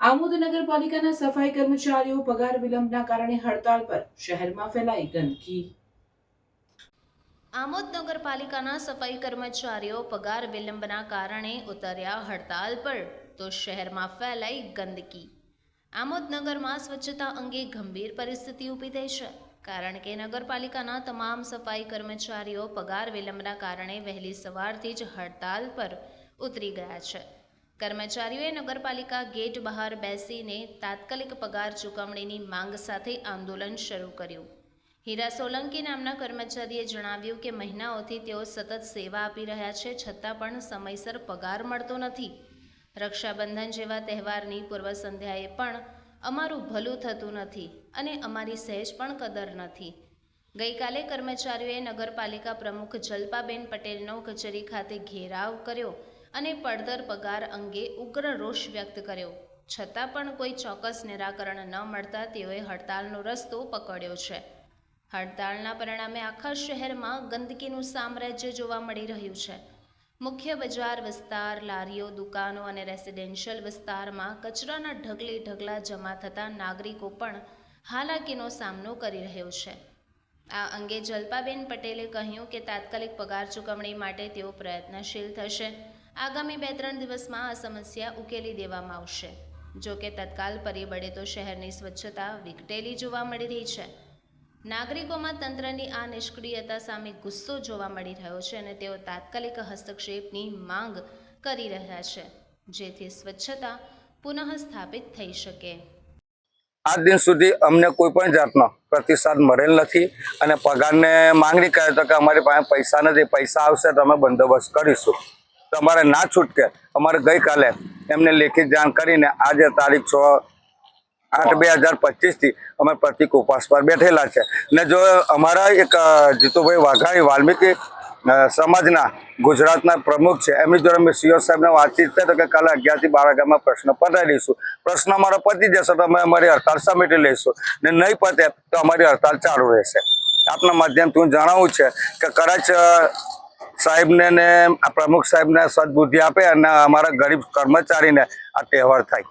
આમોદ નગરપાલિકાના સફાઈ કર્મચારીઓ પગાર વિલંબના કારણે હડતાલ પર શહેરમાં ફેલાઈ ગંદકી. આમોદ નગરપાલિકાના સફાઈ કર્મચારીઓ પગાર વિલંબના કારણે ઉતર્યા હડતાલ પર તો શહેરમાં ફેલાઈ ગંદકી. આમોદ નગરમાં સ્વચ્છતા અંગે ગંભીર પરિસ્થિતિ ઊભી થઈ છે, કારણ કે નગરપાલિકાના તમામ સફાઈ કર્મચારીઓ પગાર વિલંબના કારણે વહેલી સવારથી જ હડતાલ પર ઉતરી ગયા છે. કર્મચારીઓએ નગરપાલિકા ગેટ બહાર બેસીને તાત્કાલિક પગાર ચૂકવણીની માંગ સાથે આંદોલન શરૂ કર્યું. હીરા સોલંકી નામના કર્મચારીએ જણાવ્યું કે મહિનાઓથી તેઓ સતત સેવા આપી રહ્યા છે, છતાં પણ સમયસર પગાર મળતો નથી. રક્ષાબંધન જેવા તહેવારની પૂર્વ સંધ્યાએ પણ અમારું ભલું થતું નથી અને અમારી સહેજ પણ કદર નથી. ગઈકાલે કર્મચારીઓએ નગરપાલિકા પ્રમુખ જલ્પાબેન પટેલનો કચેરી ખાતે ઘેરાવ કર્યો. અને પડતર પગાર અંગે ઉગ્ર રોષ વ્યક્ત કર્યો. છતાં પણ કોઈ ચોક્કસ નિરાકરણ ન મળતા તેઓએ હડતાલનો રસ્તો પકડ્યો છે. હડતાળના પરિણામે આખા શહેરમાં ગંદકીનું સામ્રાજ્ય જોવા મળી રહ્યું છે. મુખ્ય બજાર વિસ્તાર, લારીઓ, દુકાનો અને રેસિડેન્શિયલ વિસ્તારમાં કચરાના ઢગલે ઢગલા જમા થતાં નાગરિકો પણ હાલાકીનો સામનો કરી રહ્યો છે. આ અંગે જલ્પાબેન પટેલે કહ્યું કે તાત્કાલિક પગાર ચૂકવણી માટે તેઓ પ્રયત્નશીલ થશે. આગામી બે ત્રણ દિવસમાં આ સમસ્યા ઉકેલી દેવામાં આવશે. જો કે તત્કાલ પરિબળે તો શહેરની સ્વચ્છતા વિકટેલી જોવા મળી રહી છે. નાગરિકોમાં તંત્રની આ નિષ્ક્રિયતા સામે ગુસ્સો જોવા મળી રહ્યો છે અને તેઓ તાત્કાલિક હસ્તક્ષેપની માંગ કરી રહ્યા છે, જેથી સ્વચ્છતા પુનઃ સ્થાપિત થઈ શકે. આજ દિન સુધી અમને કોઈ પણ જાતનો પ્રતિસાદ મળેલ નથી અને પગારને માંગણી કરે તો કે અમારી પાસે પૈસા નથી, પૈસા આવશે તો અમે બંદોબસ્ત કરીશું. તો અમારે ના છૂટકે. અમારે ગઈકાલે એમને લેખિત જાણ કરીને આજે તારીખ છ આઠ બે હજાર પચીસથી અમે પ્રતિક ઉપવાસ પર બેઠેલા છે. ને જો અમારા એક જીતુભાઈ વાઘાણી વાલ્મીકી સમાજના ગુજરાતના પ્રમુખ છે, એમની જોડે અમે સીઓ સાહેબને વાતચીત થઈ તો કે કાલે અગિયારથી બાર વાગ્યામાં પ્રશ્ન પતાવી દઈશું. પ્રશ્ન અમારો પતી જશે તો અમે અમારી હડતાળ સમેટી લઈશું. ને નહીં પતે તો અમારી હડતાળ ચાલુ રહેશે. આપના માધ્યમથી હું જણાવું છે કે કદાચ સાહેબને ને પ્રમુખ સાહેબને સદબુદ્ધિ આપે અને અમારા ગરીબ કર્મચારીને આ તહેવાર થાય.